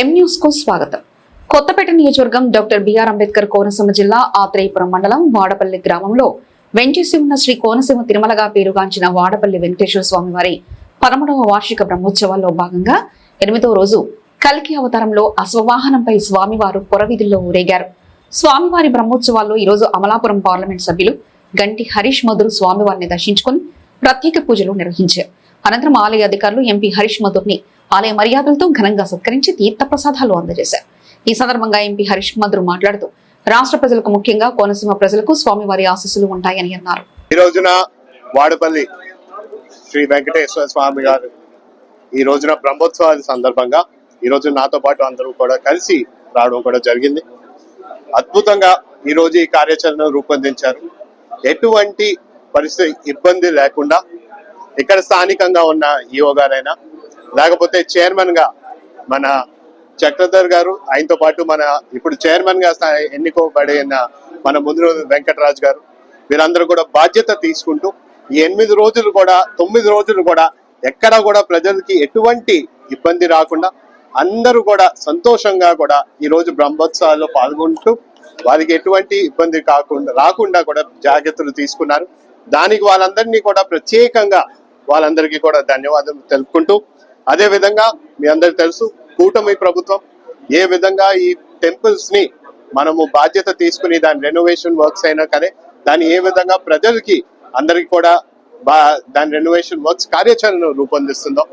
ఎం న్యూస్కు స్వాగతం. కొత్తపేట నియోజకవర్గం డాక్టర్ బిఆర్ అంబేద్కర్ కోనసీమ జిల్లా ఆత్రేయపురం మండలం వాడపల్లి గ్రామంలో వెంచేసి ఉన్న శ్రీ కోనసీమ తిరుమలగా పేరుగాంచిన వాడపల్లి వెంకటేశ్వర స్వామి వారి పదమూడవ వార్షిక బ్రహ్మోత్సవాల్లో భాగంగా ఎనిమిదవ రోజు కల్కి అవతారంలో అశ్వవాహనంపై స్వామివారు పొరవీధుల్లో ఊరేగారు. స్వామివారి బ్రహ్మోత్సవాల్లో ఈరోజు అమలాపురం పార్లమెంట్ సభ్యులు గంటి హరీష్ మధురు స్వామివారిని దర్శించుకుని ప్రత్యేక పూజలు నిర్వహించారు. అనంతరం ఆలయ అధికారులు ఎంపీ హరీష్ మధుర్ని ఆలయ మర్యాదలతో ఘనంగా సత్కరించి తీర్థ ప్రసాదాలు అందజేశారు. ఈ సందర్భంగా ఎంపీ హరీష్ మధుర్ మాట్లాడుతూ రాష్ట్ర ప్రజలకు ముఖ్యంగా కోనసీమ ప్రజలకు స్వామివారి ఆశీస్సులు ఉంటాయని అన్నారు. ఈ రోజున వాడపల్లి శ్రీ వెంకటేశ్వర స్వామి గారు ఈ రోజున బ్రహ్మోత్సవాల సందర్భంగా ఈ రోజు నాతో పాటు అందరూ కూడా కలిసి రావడం కూడా జరిగింది. అద్భుతంగా ఈ రోజు ఈ కార్యాచరణను రూపొందించారు. ఎటువంటి పరిస్థితి ఇబ్బంది లేకుండా ఇక్కడ స్థానికంగా ఉన్న ఈఓ గారైనా లేకపోతే చైర్మన్గా మన చక్రధర్ గారు ఆయనతో పాటు మన ఇప్పుడు చైర్మన్గా ఎన్నుకోబడిన మన ముందు వెంకటరాజ్ గారు వీరందరూ కూడా బాధ్యత తీసుకుంటూ ఈ ఎనిమిది రోజులు కూడా తొమ్మిది రోజులు కూడా ఎక్కడ కూడా ప్రజలకి ఎటువంటి ఇబ్బంది రాకుండా అందరూ కూడా సంతోషంగా కూడా ఈ రోజు బ్రహ్మోత్సవాల్లో పాల్గొంటూ వారికి ఎటువంటి ఇబ్బంది కాకుండా రాకుండా కూడా జాగ్రత్తలు తీసుకున్నారు. దానికి వాళ్ళందరినీ కూడా ప్రత్యేకంగా వాళ్ళందరికీ కూడా ధన్యవాదాలు తెలుపుకుంటూ అదే విధంగా మీ అందరు తెలుసు కూటమి ప్రభుత్వం ఏ విధంగా ఈ టెంపుల్స్ని మనము బాధ్యత తీసుకుని దాని రెనోవేషన్ వర్క్స్ అయినా కానీ దాన్ని ఏ విధంగా ప్రజలకి అందరికి కూడా బా దాని రెనోవేషన్ వర్క్స్ కార్యాచరణ రూపొందిస్తుందో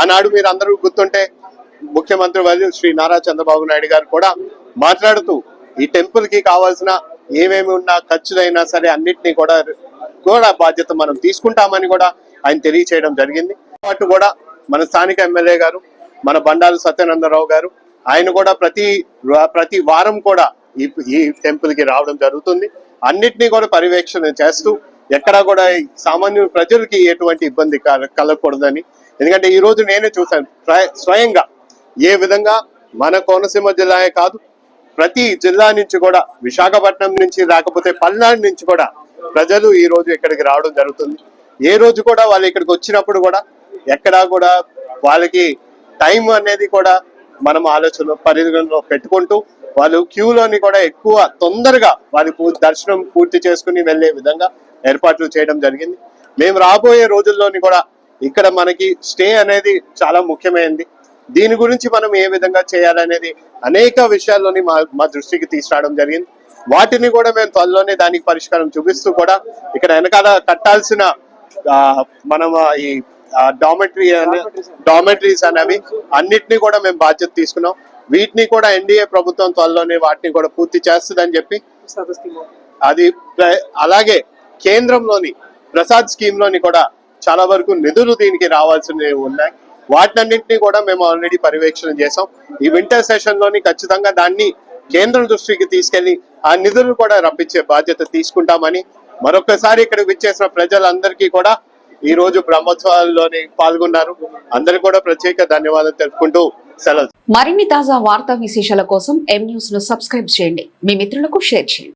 ఆనాడు మీరు అందరూ గుర్తుంటే ముఖ్యమంత్రి వర్యులు శ్రీ నారా చంద్రబాబు నాయుడు గారు కూడా మాట్లాడుతూ ఈ టెంపుల్కి కావాల్సిన ఏమేమి ఉన్నా ఖర్చులైనా సరే అన్నిటినీ కూడా కూడా బాధ్యత మనం తీసుకుంటామని కూడా ఆయన తెలియచేయడం జరిగింది. అటు కూడా మన స్థానిక ఎమ్మెల్యే గారు మన బండారు సత్యానందరావు గారు ఆయన కూడా ప్రతి ప్రతి వారం కూడా ఈ ఈ టెంపుల్కి రావడం జరుగుతుంది. అన్నిటినీ కూడా పర్యవేక్షణ చేస్తూ ఎక్కడా కూడా ఈ సామాన్య ప్రజలకి ఎటువంటి ఇబ్బంది కల- కలగకూడదని. ఎందుకంటే ఈ రోజు నేనే చూశాను స్వయంగా ఏ విధంగా మన కోనసీమ జిల్లాయే కాదు ప్రతి జిల్లా నుంచి కూడా విశాఖపట్నం నుంచి లేకపోతే పల్నాడు నుంచి కూడా ప్రజలు ఈ రోజు ఇక్కడికి రావడం జరుగుతుంది. ఏ రోజు కూడా వాళ్ళు ఇక్కడికి వచ్చినప్పుడు కూడా ఎక్కడా కూడా వాళ్ళకి టైం అనేది కూడా మనం ఆలోచన పరిధిలో పెట్టుకుంటూ వాళ్ళు క్యూలోని కూడా ఎక్కువ తొందరగా వారి దర్శనం పూర్తి చేసుకుని వెళ్ళే విధంగా ఏర్పాట్లు చేయడం జరిగింది. మేము రాబోయే రోజుల్లోని కూడా ఇక్కడ మనకి స్టే అనేది చాలా ముఖ్యమైనది దీని గురించి మనం ఏ విధంగా చేయాలనేది అనేక విషయాల్లోని మా మా దృష్టికి తీసుకురావడం జరిగింది. వాటిని కూడా మేము త్వరలోనే దానికి పరిష్కారం చూపిస్తూ కూడా ఇక్కడ వెనకాల కట్టాల్సిన మనం ఈ ఈ అని డామెటరీస్ అనేవి అన్నిటినీ కూడా మేము బాధ్యత తీసుకున్నాం. వీటిని కూడా ఎన్డీఏ ప్రభుత్వం త్వరలోనే వాటిని కూడా పూర్తి చేస్తుందని చెప్పి అది అలాగే కేంద్రంలోని ప్రసాద్ స్కీమ్లోని కూడా చాలా వరకు నిధులు దీనికి రావాల్సినవి ఉన్నాయి. వాటినన్నింటినీ కూడా మేము ఆల్రెడీ పర్యవేక్షణ చేసాం ఈ వింటర్ సెషన్లోని ఖచ్చితంగా దాన్ని కేంద్రం దృష్టికి తీసుకెళ్ళి ఆ నిధులు కూడా రప్పించే బాధ్యత తీసుకుంటామని మరొకసారి ఇక్కడికి విచ్చేసిన ప్రజలందరికీ కూడా ఈ రోజు బ్రహ్మోత్సవాల్లోని పాల్గొన్నారు. అందరికి కూడా ప్రత్యేక ధన్యవాదాలు తెలుపుకుంటూ సెలవు. మరిన్ని తాజా వార్తా విశేషాల కోసం ఎం న్యూస్ను సబ్స్క్రైబ్ చేయండి. మీ మిత్రులకు షేర్ చేయండి.